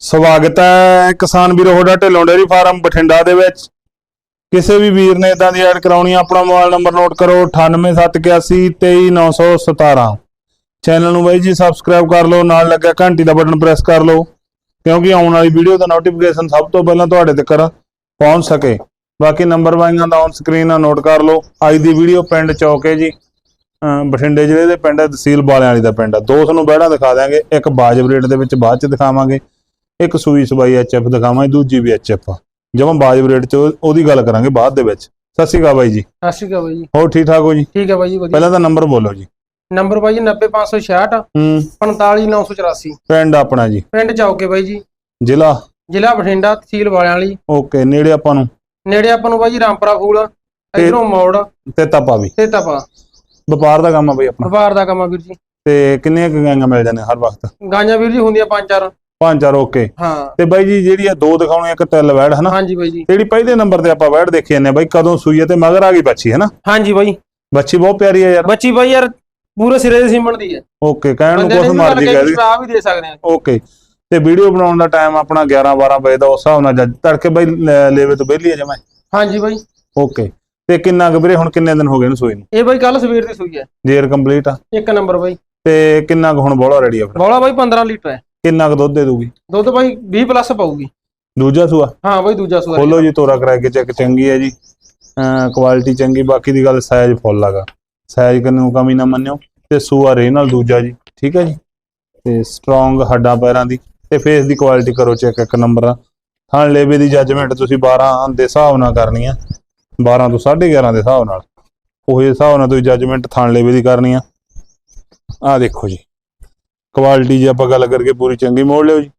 ਸਵਾਗਤ ਹੈ ਕਿਸਾਨ ਵੀਰੋ ਹੋਡਾ ਢਿੱਲੋਂ ਡੇਅਰੀ ਫਾਰਮ ਬਠਿੰਡਾ ਦੇ ਵਿੱਚ। ਕਿਸੇ ਵੀ ਵੀਰ ਨੇ ਇਦਾਂ ਦੀ ਐਡ ਕਰਾਉਣੀ ਆ ਆਪਣਾ ਮੋਬਾਈਲ ਨੰਬਰ ਨੋਟ ਕਰੋ 9871823917 ਚੈਨਲ ਨੂੰ ਬਾਈ ਜੀ ਸਬਸਕ੍ਰਾਈਬ ਕਰ ਲਓ ਨਾਲ ਲੱਗਿਆ ਘੰਟੀ ਦਾ ਬਟਨ ਪ੍ਰੈਸ ਕਰ ਲਓ ਕਿਉਂਕਿ ਆਉਣ ਵਾਲੀ ਵੀਡੀਓ ਦਾ ਨੋਟੀਫਿਕੇਸ਼ਨ ਸਭ ਤੋਂ ਪਹਿਲਾਂ ਤੁਹਾਡੇ ਤੱਕ ਪਹੁੰਚ ਸਕੇ। ਬਾਕੀ ਨੰਬਰ ਵਾਈਆਂ ਦਾ ਔਨ ਸਕਰੀਨ ਆ ਨੋਟ ਕਰ ਲਓ। ਅੱਜ ਦੀ ਵੀਡੀਓ ਪਿੰਡ ਚੌਕੇ ਜੀ। ਬਠਿੰਡੇ ਜ਼ਿਲ੍ਹੇ ਦੇ ਪਿੰਡ ਹੈ, ਤਹਿਸੀਲ ਬਾਲਿਆਂ ਵਾਲੀ ਦਾ ਪਿੰਡ ਆ ਦੋ ਤੁਹਾਨੂੰ ਬਹਿੜਾ ਦਿਖਾ ਦਿਆਂਗੇ ਇੱਕ ਬਾਜਬ ਰੇਟ ਦੇ ਵਿੱਚ ਬਾਅਦ ਚ ਦਿਖਾਵਾਂਗੇ। ਇੱਕ ਸੂਈ ਸਬਾਈ ਐਚਐਫ ਦਿਖਾਵਾਂਗੇ ਦੂਜੀ ਵੀ ਐਚਐਫ ਜਮਾਂ ਬਾਜਬ ਰੇਟ ਚ ਉਹ- ਉਹਦੀ ਗੱਲ ਕਰਾਂਗੇ ਬਾਅਦ ਦੇ ਵਿੱਚ। ਸਤਿ ਸ਼੍ਰੀ ਅਕਾਲ ਬਾਈ ਜੀ। ਸਤਿ ਸ਼੍ਰੀ ਅਕਾਲ ਬਾਈ ਜੀ। ਹੋਰ ਠੀਕ ਠਾਕ ਹੋ ਜੀ? ਠੀਕ ਹੈ ਬਾਈ ਜੀ ਵਧੀਆ। ਪਹਿਲਾਂ ਤਾਂ ਨੰਬਰ ਬੋਲੋ ਜੀ। ਨੰਬਰ ਬਾਈ ਜੀ 90566 ਹੂੰ। 45984 ਪਿੰਡ ਆਪਣਾ ਜੀ। ਪਿੰਡ ਚੌਕੇ ਬਾਈ ਜੀ। ਜ਼ਿਲ੍ਹਾ? ਜ਼ਿਲ੍ਹਾ ਬਠਿੰਡਾ ਤਹਿਸੀਲ ਵਾਲਿਆਂ ਵਾਲੀ ਓਕੇ ਨੇੜੇ ਆਪਾਂ ਨੂੰ? ਨੇੜੇ ਆਪਾਂ ਨੂੰ ਬਾਈ ਜੀ ਰਾਮਪੁਰਾ ਫੂਲ ਇਧਰੋਂ ਮੋੜ ਤੇ ਤਪਾ ਵੀ। ਤੇ ਤਪਾ। ਵਪਾਰ ਦਾ ਕੰਮ ਆ ਬਈ ਆਪਣਾ। ਵਪਾਰ ਦਾ ਕੰਮ ਆ ਵੀਰ ਜੀ। ਤੇ ਕਿੰਨੀਆਂ ਗਾਂਗਾ ਮਿਲ ਜਾਂਦੇ ਹਰ ਵਕਤ? ਗਾਂਜਾਂ ਵੀਰ ਜੀ ਹੁੰਦੀਆਂ ਪੰਜ ਚਾਰ। ਪੰਜ ਚਾਰ ਓਕੇ। ਹਾਂ। ਤੇ ਬਾਈ ਜੀ ਜਿਹੜੀ ਆ ਦੋ ਦਿਖਾਉਣੇ ਇੱਕ ਤਿਲ ਵੈੜ ਹਨਾ? ਹਾਂਜੀ ਬਾਈ ਜੀ। ਜਿਹੜੀ ਪਹਿਲੇ ਨੰਬਰ ਤੇ ਆਪਾਂ ਵੈੜ ਦੇਖੀ ਜਾਂਦੇ ਆ ਬਾਈ ਕਦੋਂ ਸੂਈ ਤੇ ਮਗਰ ਆ ਗਈ ਬੱਚੀ ਹਨਾ? ਹਾਂਜੀ ਬਾਈ। ਬੱਚੀ ਬਹੁਤ ਪਿਆਰੀ ਹੈ ਯਾਰ। ਬੱਚੀ ਬਾਈ ਯਾਰ ਪੂਰੇ ਸਿਰੇ ਦੇ ਸਿੰਮਣ ਦੀ ਹੈ ਓਕੇ ਕਹਿਣ ਨੂੰ ਗੱਲ ਮਰਜ਼ੀ ਕਹਿ ਦੇ। ਸਟਰਾ ਵੀ ਦੇ ਸਕਦੇ ਆ। ਓਕੇ। ਤੇ ਵੀਡੀਓ ਬਣਾਉਣ ਦਾ ਟਾਈਮ ਆਪਣਾ 11 12 ਵਜੇ ਦਾ ਉਸ ਹਿਸਾਬ ਨਾਲ ਜੱਜ ਤੜਕੇ ਬਾਈ ਲੇਵੇ ਤੋਂ ਵਿਹਲੀ ਆ ਜਮਾ ਹਾਂਜੀ ਬਾਈ। ਓਕੇ। ਤੇ ਕਿੰਨਾ ਕੁ ਵੀਰੇ ਹੁਣ ਕਿੰਨੇ ਦਿਨ ਹੋ ਗਏ ਨੇ ਸੂਈ ਨੂੰ? ਇਹ ਬਾਈ ਕੱਲ ਸਵੇਰ ਦੀ ਸੂਈ ਹੈ ਜੇਰ ਕੰਪਲੀਟ ਆ। ਇੱਕ ਨੰਬਰ ਬਾਈ। ਤੇ ਕਿੰਨਾ ਹੁਣ ਬੋਲਾ ਰੈਡੀ ਆ ਫਿਰ ਬੌਲਾ ਬਾਈ 15 ਲੀਟਰ ਹੈ। ਕਿੰਨਾ ਕੁ ਦੁੱਧ ਦੇ ਦੂਗੀ? ਦੁੱਧ ਬਾਈ 20 ਪਲੱਸ ਪਾਊਗੀ। ਦੂਜਾ ਸੂਆ? ਹਾਂ ਬਾਈ ਦੂਜਾ ਸੂਆ। ਖੋਲੋ ਜੀ ਤੋਰਾ ਕਰਾ ਕੇ ਚੈੱਕ ਚੰਗੀ ਹੈ ਜੀ। ਕੁਆਲਿਟੀ ਚੰਗੀ ਬਾਕੀ ਦੀ ਗੱਲ ਸਾਈਜ਼ ਫੁੱਲ ਹੈਗਾ ਸਾਈਜ਼ ਕੰਨੂ ਕਮੀ ਨਾ ਮੰਨਿਓ ਤੇ ਸੂਆ ਰੇ ਨਾਲ ਦੂਜਾ ਜੀ ਠੀਕ ਹੈ ਜੀ? ਤੇ ਸਟਰੋਂਗ ਹੱਡਾਂ ਪੈਰਾਂ ਦੀ ਤੇ ਫੇਸ ਦੀ ਕੁਆਲਿਟੀ ਕਰੋ ਚੈੱਕ ਇੱਕ ਨੰਬਰ ਥਣ ਲੇਵੇ ਦੀ ਜੱਜਮੈਂਟ ਤੁਸੀਂ 12 ਦੇ ਹਿਸਾਬ ਨਾਲ ਕਰਨੀ ਆ। 12 ਤੋਂ 11.5 ਦੇ ਹਿਸਾਬ ਨਾਲ। ਉਹੇ ਹਿਸਾਬ ਨਾਲ ਤੁਸੀਂ ਜੱਜਮੈਂਟ ਥਣ ਲੇਵੇ ਦੀ ਕਰਨੀ ਆ। ਆ ਦੇਖੋ ਜੀ। ਕੁਆਲਿਟੀ ਜੇ ਆਪਾਂ ਗੱਲ ਕਰਕੇ ਪੂਰੀ ਚੰਗੀ ਮੋੜ ਲਿਓ ਜੀ।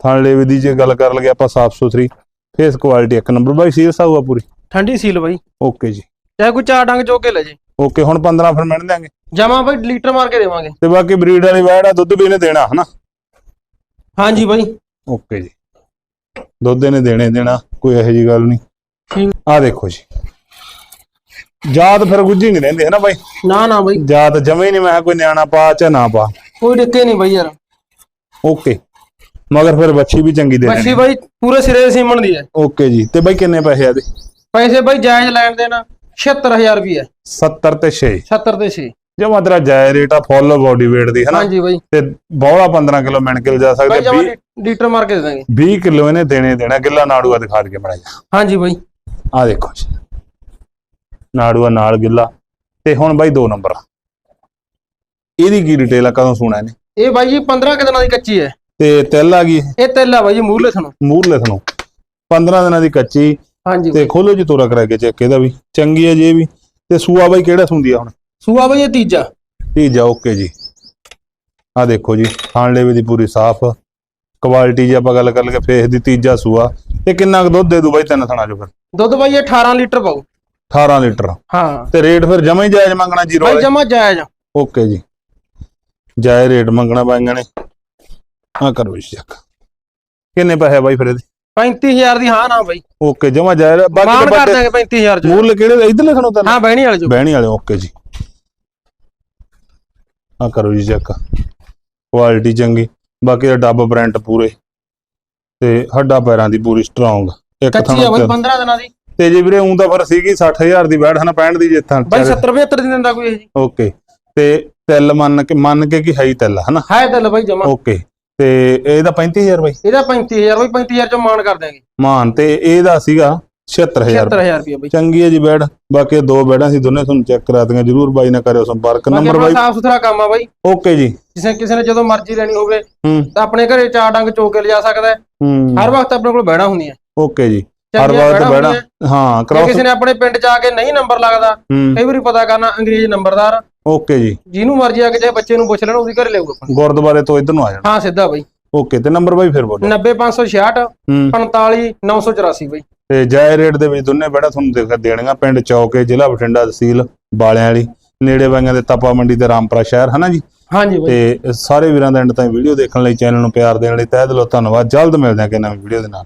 ਥਣ ਲੇਵੇ ਦੀ ਜੇ ਗੱਲ ਕਰ ਲਗੇ ਆਪਾਂ ਸਾਫ਼ ਸੁਥਰੀ ਫੇਸ ਕੁਆਲਿਟੀ ਇੱਕ ਨੰਬਰ ਬਾਈ ਸੀਰੀਅਸ ਆਊਗਾ ਪੂਰੀ। ਠੰਡੀ ਸੀਲ ਬਾਈ। ਓਕੇ ਜੀ। ਚਾਹੇ ਕੋਈ ਚਾਰ ਡੰਗ ਚੋ ਕੇ ਲੈ ਜੇ। ਓਕੇ ਹੁਣ 15 ਫਿਰ ਮਿਣ ਦਿਆਂਗੇ। ਜਮਾ ਬਾਈ ਲੀਟਰ ਮਾਰ ਕੇ ਦੇਵਾਂਗੇ। ਤੇ ਬਾਕੀ ਬਰੀਡ ਵਾਲੀ ਵੈੜ ਆ ਦੁੱਧ ਵੀ ਇਹਨੇ ਦੇਣਾ ਹਨਾ? ਹਾਂਜੀ ਬਾਈ। ਓਕੇ ਜੀ। ਦੁੱਧ ਇਹਨੇ ਦੇਣੇ ਦੇਣਾ ਕੋਈ ਇਹੋ ਜੀ ਗੱਲ ਨਹੀਂ। ਆ ਦੇਖੋ ਜੀ। ਜਾਤ ਫਿਰ ਗੁੱਜੀ ਨਹੀਂ ਰਹਿੰਦੀ ਹੈ ਨਾ ਬਾਈ? ਨਾ ਨਾ ਬਾਈ। ਜਾਤ ਜਮੇ ਨਹੀਂ ਮੈਂ ਕੋਈ ਨਿਆਣਾ ਪਾ ਚਾ ਨਾ ਪਾ। ਕੋਈ ਡਿੱਕੇ ਨਹੀਂ ਬਾਈ ਯਾਰ। ਓਕੇ। ਮਗਰ ਫਿਰ ਬੱਚੀ ਵੀ ਚੰਗੀ ਦੇ ਬੱਚੀ ਬਾਈ ਪੂਰੇ ਸਿਰੇ ਦੇ ਸੀਮਣ ਦੀ ਹੈ। ਓਕੇ ਜੀ। ਤੇ ਬਾਈ ਕਿੰਨੇ ਪੈਸੇ ਆ ਇਹਦੇ? ਪੈਸੇ ਬਾਈ ਜਾਇਜ਼ ਲੈਣ ਦੇਣਾ 76000 ਰੁਪਏ 70 ਤੇ 6 70 ਤੇ 6 ਜਮਾ ਤੇਰਾ ਜਾਇ ਰੇਟ ਆ ਫੁੱਲ ਬੋਡੀ weight ਦੀ ਹਨਾ? ਹਾਂਜੀ ਬਾਈ। ਤੇ ਬੌਲਾ 15 ਕਿਲੋ ਮਿਣ ਕੇ ਜਾ ਸਕਦੇ ਜਮਾ 20 ਲੀਟਰ ਮਾਰ ਕੇ ਦੇ ਦਾਂਗੇ। 20 ਕਿਲੋ ਇਹਨੇ ਦੇਣੇ ਦੇਣਾ। ਗਿੱਲਾ ਨਾੜੂਆ ਦਿਖਾ ਕੇ ਬਣਾਇਆ ਹਾਂਜੀ ਬਾਈ। ਆ ਦੇਖੋ ਜੀ। ਨਾੜੂਆ ਨਾਲ ਗਿੱਲਾ। ਤੇ ਹੁਣ ਬਾਈ ਦੋ ਨੰਬਰ ਇਹਦੀ ਕੀ ਡਿਟੇਲ ਆ ਕਦੋਂ ਸੁਣਾ ਇਹਨੇ? ਇਹ ਬਾਈ ਜੀ 15 ਕਿ ਦਿਨਾਂ ਦੀ ਕੱਚੀ ਹੈ। ਤੇ ਤਿਲ ਆ ਗਈ ਇਹ? ਤੇਲਾ ਬਾਈ ਜੀ ਮੂਰਲੇ ਥਣੋਂ। ਮੂਰਲੇ ਥਣੋਂ। 15 ਦਿਨਾਂ ਦੀ ਕੱਚੀ। ਹਾਂਜੀ ਤੇ ਖੋਲੋ ਜੀ ਤੋਰਾ ਕਰਾ ਕੇ ਚੈੱਕ ਇਹਦਾ ਵੀ। ਚੰਗੀ ਹੈ ਜੀ ਇਹ ਵੀ। ਤੇ ਸੂਆ ਬਾਈ ਕਿਹੜਾ ਸੁੰਦੀ ਆ ਹੁਣ? ਸੂਆ ਬਾਈ ਇਹ ਤੀਜਾ। ਤੀਜਾ ਓਕੇ ਜੀ। ਆ ਦੇਖੋ ਜੀ ਖਾਣ ਲੇਵੇ ਦੀ ਪੂਰੀ ਸਾਫ਼। ਕੁਆਲਿਟੀ ਜੇ ਆਪਾਂ ਗੱਲ ਕਰ ਲਈਏ ਫੇਸ ਦੀ ਤੀਜਾ ਸੂਆ। ਤੇ ਕਿੰਨਾ ਕੁ ਦੁੱਧ ਦੇ ਦੂ ਬਾਈ ਤਿੰਨ ਥਣਾ ਜੋ ਫਿਰ? ਦੁੱਧ ਬਾਈ ਇਹ 18 ਲੀਟਰ ਪਾਉ 18 ਲੀਟਰ। ਹਾਂ। ਤੇ ਰੇਟ ਫਿਰ ਜਮਾ ਹੀ ਜਾਇਜ਼ ਮੰਗਣਾ ਜੀਰੋ ਬਾਈ ਜਮਾ ਜਾਇਜ਼। ਓਕੇ ਜੀ। ਜਾਇਜ਼ ਰੇਟ ਮੰਗਣਾ ਬਾਈਆਂ ਨੇ। ਆ ਕਰੋ ਜੀ ਚੈੱਕ ਕਿੰਨੇ ਪੈਸੇ ਬਾਈ ਫਿਰ ਇਹਦੇ? 35000 ਦੀ ਹਾਂ ਨਾ ਬਾਈ। ਓਕੇ ਜਮਾ ਜਾਇਜ਼। ਬਾਕੀ ਕਰ ਦਾਂਗੇ 35000 ਚ। ਮੂਲ ਕਿਹੜੇ ਇਧਰ ਲਿਖਣੋ ਤਾਂ ਹਾਂ ਬਹਿਣੀ ਵਾਲੇ ਜੋ ਬਹਿਣੀ ਵਾਲੇ ਓਕੇ ਜੀ। ਆ ਕਰੋ ਜੀ ਚੈੱਕ ਕੁਆਲਿਟੀ ਚੰਗੀ। ਬਾਕੀ ਦਾ ਡੱਬ ਪ੍ਰਿੰਟ ਪੂਰੇ। ਤੇ ਹੱਡਾ ਪੈਰਾਂ ਦੀ ਪੂਰੀ ਸਟਰੋਂਗ ਇੱਕ ਕੱਚੀ ਆ ਬਾਈ ਥਾਂ 15 ਦਿਨਾਂ ਦੀ। ਤੇ ਜੇ ਵੀਰੇ ਉਂ ਤਾਂ ਫਿਰ ਸੀਗੀ 60000 ਦੀ ਬੈਠ ਹਨਾ 65 ਦੀ ਜੇ ਥਾਂ ਬਾਈ 70 75 ਦੀ ਦਿੰਦਾ ਕੋਈ ਇਹ ਜੀ। ਓਕੇ ਤੇ ਤਿਲ ਮੰਨ ਕੇ ਮੰਨ ਕੇ ਕਿ ਹੈ ਹੀ ਤਿਲ ਹਨਾ? ਹੈ ਤਾਂ ਬਾਈ ਜਮਾ। ਓਕੇ ਤੇ ਇਹਦਾ 35000 ਬਾਈ। ਇਹਦਾ 35000 ਬਾਈ 35000 ਚੋਂ ਮਾਨ ਕਰ ਦਾਂਗੇ ਮਾਨ ਤੇ ਇਹਦਾ ਸੀਗਾ 76000 76000 ਰੁਪਏ। ਬਾਈ। ਚੰਗੀ ਹੈ ਜੀ ਬੈਡ ਬਾਕੀ ਦੋ ਬੈਡਾਂ ਸੀ ਦੋਨੇ ਤੁਹਾਨੂੰ ਚੈੱਕ ਕਰਾ ਦਿਆਂ ਜਰੂਰ ਬਾਈ ਨਾਲ ਕਰਿਓ ਸੰਪਰਕ। ਨੰਬਰ ਬਾਈ? ਸਾਫ਼ ਸੁਥਰਾ ਕੰਮ ਆ ਬਾਈ। ਓਕੇ ਜੀ। ਕਿਸੇ ਕਿਸੇ ਨੇ ਜਦੋਂ ਮਰਜ਼ੀ ਲੈਣੀ ਹੋਵੇ ਤਾਂ ਆਪਣੇ ਘਰੇ ਚਾਰ ਡੰਗ ਚੋ ਕੇ ਲਿਜਾ ਸਕਦਾ ਹਰ ਵਕਤ ਆਪਣੇ ਕੋਲ ਬਹਿਣਾ ਹੁੰਦੀਆਂ ਓਕੇ ਜੀ। ਹਰ ਚੰਗੀਆਂ ਵਾਰ ਤੇ ਬਹਿਣਾ। ਹਾਂ ਕ੍ਰਾਸ ਕਿਸੇ ਨੇ ਆਪਣੇ ਪਿੰਡ ਜਾ ਕੇ ਨਹੀਂ ਨੰਬਰ ਲੱਗਦਾ ਕਈ ਵਾਰੀ ਪਤਾ ਕਰਨਾ ਅੰਗਰੇਜ਼ ਨੰਬਰਦਾਰ। ਓਕੇ ਜੀ। ਜਿਹਨੂੰ ਮਰਜ਼ੀ ਆ ਕੇ ਚਾਹੇ ਬੱਚੇ ਨੂੰ ਪੁੱਛ ਲੈਣਾ ਉਹਦੀ ਘਰੇ ਲਿਆਊਗਾ ਆਪਾਂ। ਗੁਰਦੁਆਰੇ ਤੋਂ ਇਧਰ ਨੂੰ ਆ ਜਾਣਾ। ਹਾਂ ਸਿੱਧਾ ਬਾਈ। ਓਕੇ ਤੇ ਨੰਬਰ ਬਾਈ ਫਿਰ ਬੋਲੋ। 90566 ਹੂੰ। 45984 ਬਾਈ। ਤੇ ਜਾਇ ਰੇਟ ਦੇ ਵਿੱਚ ਦੋਨੇ ਬੈੜਾ ਤੁਹਾਨੂੰ ਦੇਖ ਦੇਣੀਆਂ। ਪਿੰਡ ਚੌਕੇ ਜ਼ਿਲ੍ਹਾ ਬਠਿੰਡਾ ਤਹਿਸੀਲ ਬਾਲਿਆਂ ਵਾਲੀ। ਨੇੜੇ ਵਾਂਗਾਂ ਦੇ ਤਪਾ ਮੰਡੀ ਤੇ ਰਾਮਪੁਰਾ ਸ਼ਹਿਰ ਹਨਾ ਜੀ? ਹਾਂਜੀ ਬਾਈ। ਤੇ ਸਾਰੇ ਵੀਰਾਂ ਦਾ ਐਂਡ ਤਾਈਂ ਵੀਡੀਓ ਦੇਖਣ ਲਈ ਚੈਨਲ ਨੂੰ ਪਿਆਰ ਦੇਣ ਲਈ ਤਹਿ ਦਿਲੋਂ ਧੰਨਵਾਦ। ਜਲਦ ਮਿਲਦੇ ਹਾਂ ਕਿ ਨਵੀਂ ਵੀਡੀਓ ਦੇ ਨਾਲ।